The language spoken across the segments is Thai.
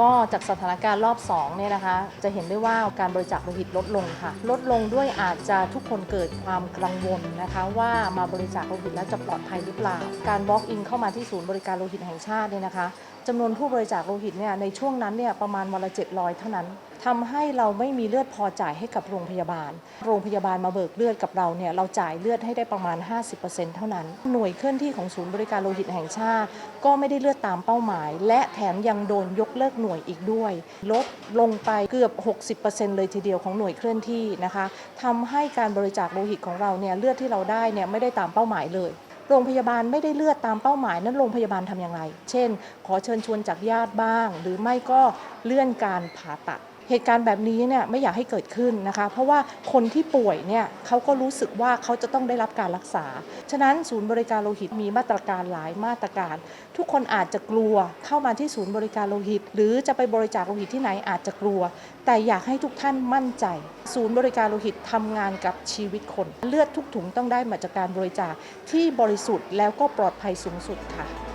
ก็จากสถานการณ์รอบ2เนี่ยนะคะ จะเห็นได้ว่าการบริจาคโลหิตลดลงค่ะ ลดลงด้วยอาจจะทุกคนเกิดความกังวลนะคะ ว่ามาบริจาคโลหิตแล้วจะปลอดภัยหรือเปล่า การ walk in เข้ามาที่ศูนย์บริการโลหิตแห่งชาติเนี่ยนะคะจำนวนผู้บริจาคโลหิตเนี่ยในช่วงนั้นเนี่ยประมาณวันละ700 เท่านั้น ทำให้เราไม่มีเลือดพอจ่ายให้กับโรงพยาบาล โรงพยาบาลมาเบิกเลือดกับเราเนี่ยเราจ่ายเลือดให้ได้ประมาณ 50%เท่านั้น หน่วยเคลื่อนที่ของศูนย์บริการโลหิตแห่งชาติ ก็ไม่ได้เลือดตามเป้าหมาย และแถมยังโดนยกเลิกหน่วยอีกด้วย ลดลงไปเกือบ 60%เลยทีเดียวของหน่วยเคลื่อนที่นะคะทำให้การบริจาคโลหิตของเราเนี่ยเลือดที่เราได้เนี่ยไม่ได้ตามเป้าหมายเลยโรงพยาบาลไม่ได้เลือดตามเป้าหมายนั้นโรงพยาบาลทำอย่างไร เช่น ขอเชิญชวนจากญาติบ้าง หรือไม่ก็เลื่อนการผ่าตัด เหตุการณ์แบบนี้เนี่ยไม่อยากให้เกิดขึ้นนะคะ เพราะว่าคนที่ป่วยเนี่ยเขาก็รู้สึกว่าเขาจะต้องได้รับการรักษา ฉะนั้นศูนย์บริการโลหิตมีมาตรการหลายมาตรการ ทุกคนอาจจะกลัวเข้ามาที่ศูนย์บริการโลหิต หรือจะไปบริจาคโลหิตที่ไหนอาจจะกลัว แต่อยากให้ทุกท่านมั่นใจ ศูนย์บริการโลหิตทำงานกับชีวิตคน เลือดทุกถุงต้องได้มาจากการบริจาคที่บริสุทธิ์แล้วก็ปลอดภัยสูงสุดค่ะ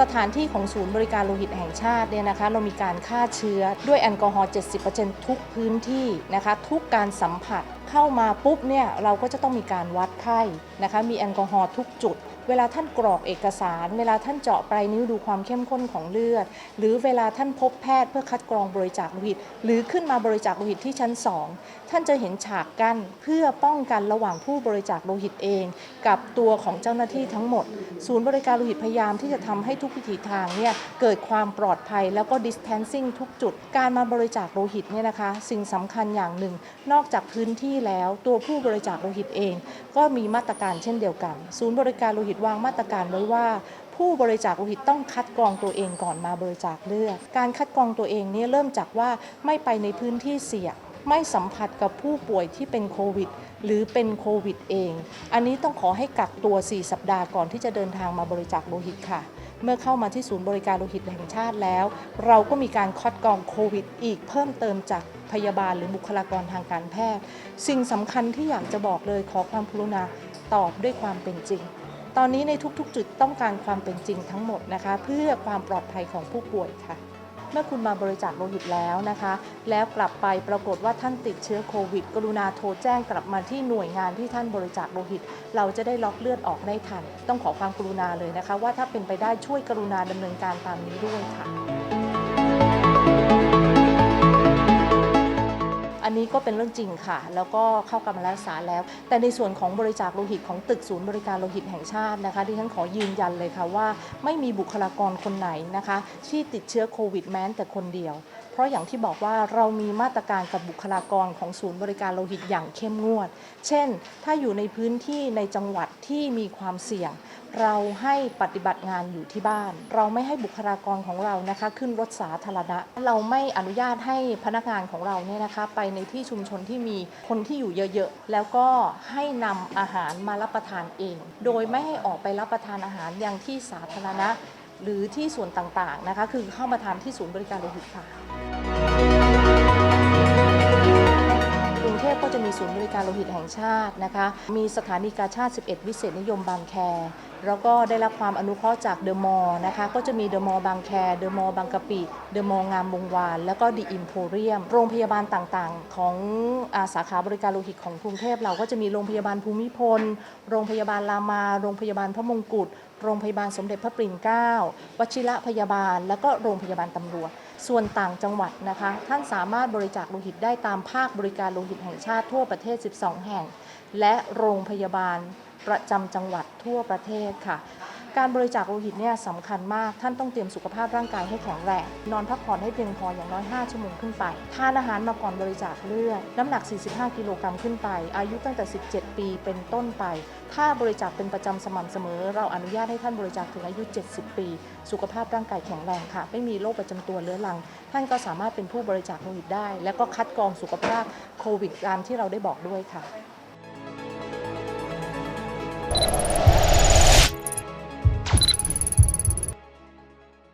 สถานที่ของศูนย์บริการโลหิตแห่งชาติเนี่ยนะคะเรามีการฆ่าเชื้อด้วยแอลกอฮอล์ 70%ทุกพื้นที่นะคะทุกการสัมผัสเข้ามาปุ๊บเนี่ยเราก็จะต้องมีการวัดไข้นะคะมีแอลกอฮอล์ทุกจุด เวลาท่านกรอกเอกสาร เวลาท่านเจาะปลายนิ้วดูความเข้มข้นของเลือด หรือเวลาท่านพบแพทย์เพื่อคัดกรองบริจาคโลหิต หรือขึ้นมาบริจาคโลหิตที่ชั้น 2 ท่านจะเห็นฉากกั้นเพื่อป้องกันระหว่างผู้บริจาคโลหิตเอง กับตัวของเจ้าหน้าที่ทั้งหมด ศูนย์บริการโลหิตพยายามที่จะทำให้ทุกวิถีทางเนี่ยเกิดความปลอดภัยแล้วก็ distancing ทุกจุด การมาบริจาคโลหิตเนี่ยนะคะ สิ่งสำคัญอย่างหนึ่ง นอกจากพื้นที่แล้วตัวผู้บริจาคโลหิตเอง ก็มีมาตรการเช่นเดียวกัน ศูนย์บริการโลหิตวางมาตรการไว้ว่า ผู้บริจาคโลหิตต้องคัดกรองตัวเองก่อนมาบริจาคเลือดการคัดกรองตัวเองนี่เริ่มจากว่าไม่ไปในพื้นที่เสี่ยงไม่สัมผัสกับผู้ป่วยที่เป็นโควิด หรือเป็นโควิดเอง อันนี้ต้องขอให้กักตัว 4 สัปดาห์ก่อนที่จะเดินทางมาบริจาคโลหิตค่ะ เมื่อเข้ามาที่ศูนย์บริการโลหิตแห่งชาติแล้ว เราก็มีการคัดกรองโควิด อีกเพิ่มเติมจากพยาบาลหรือบุคลากรทางการแพทย์ สิ่งสำคัญที่อยากจะบอกเลยขอความกรุณาตอบด้วยความเป็นจริง ตอนนี้ในทุกๆ จุดต้องการความเป็นจริงทั้งหมดนะคะ เพื่อความปลอดภัยของผู้ป่วยค่ะ เมื่อคุณมาบริจาคโลหิตแล้วนะคะ แล้วกลับไปปรากฏว่าท่านติดเชื้อโควิด กรุณาโทรแจ้งกลับมาที่หน่วยงานที่ท่านบริจาคโลหิต เราจะได้ล็อกเลือดออกได้ทัน ต้องขอความกรุณาเลยนะคะ ว่าถ้าเป็นไปได้ช่วยกรุณาดำเนินการตามนี้ด้วยค่ะ อันนี้ก็เป็นเรื่องจริงค่ะ แล้วก็เข้ากรรมรักษาแล้ว แต่ในส่วนของบริจาคโลหิตของตึกศูนย์บริการโลหิตแห่งชาตินะคะที่ฉันขอยืนยันเลยค่ะว่า ไม่มีบุคลากรคนไหนนะคะ ที่ติดเชื้อโควิดแม้แต่คนเดียว เพราะอย่างที่บอกว่าเรามีมาตรการกับบุคลากรของศูนย์บริการโลหิตอย่างเข้มงวด เช่น ถ้าอยู่ในพื้นที่ในจังหวัดที่มีความเสี่ยง เราให้ปฏิบัติงานอยู่ที่บ้าน เราไม่ให้บุคลากรของเรานะคะ ขึ้นรถสาธารณะ เราไม่อนุญาตให้พนักงานของเราเนี่ยนะคะ ไปในที่ชุมชนที่มีคนที่อยู่เยอะๆ แล้วก็ให้นำอาหารมารับประทานเอง โดยไม่ให้ออกไปรับประทานอาหารยังที่สาธารณะ หรือที่ส่วนต่างๆนะคะ คือเข้ามาทานที่ศูนย์บริการโลหิตค่ะ กรุงเทพก็จะมีศูนย์บริการโลหิตแห่งชาตินะคะ มีสถานีกาชาติ 11 วิเศษนิยมบางแค แล้วก็ได้รับความอนุเคราะห์จากเดอะมอลล์นะคะ ก็จะมีเดอะมอลล์บางแค เดอะมอลล์บางกะปิ เดอะมอลล์งามวงวาน แล้วก็ดีอิมโพเรียม โรงพยาบาลต่างๆ ของอาสาขาบริการโลหิตของกรุงเทพเราก็จะมีโรงพยาบาลภูมิพล โรงพยาบาลรามา โรงพยาบาลพระมงกุฎ โรงพยาบาลสมเด็จพระปริ่นเกล้า วชิระพยาบาล แล้วก็โรงพยาบาลตำรวจ ส่วนต่างจังหวัดนะคะ ท่านสามารถบริจาคโลหิตได้ตามภาคบริการโลหิตแห่งชาติทั่วประเทศ 12 แห่ง และโรงพยาบาลประจำจังหวัดทั่วประเทศค่ะ การบริจาคโลหิตเนี่ยสำคัญมาก ท่านต้องเตรียมสุขภาพร่างกายให้แข็งแรงนอนพักผ่อนให้เพียงพออย่างน้อย 5 ชั่วโมงขึ้นไปทานอาหารมาก่อนบริจาคเลือดน้ำหนัก 45 กิโลกรัมขึ้นไป อายุตั้งแต่ 17 ปีเป็นต้นไป ถ้าบริจาคเป็นประจำสม่ำเสมอ เราอนุญาตให้ท่านบริจาคถึงอายุ 70 ปี สุขภาพร่างกายแข็งแรงค่ะ ไม่มีโรคประจำตัวเรื้อรัง ท่านก็สามารถเป็นผู้บริจาคโลหิตได้ และก็คัดกรองสุขภาพโควิดตามที่เราได้บอกด้วยค่ะ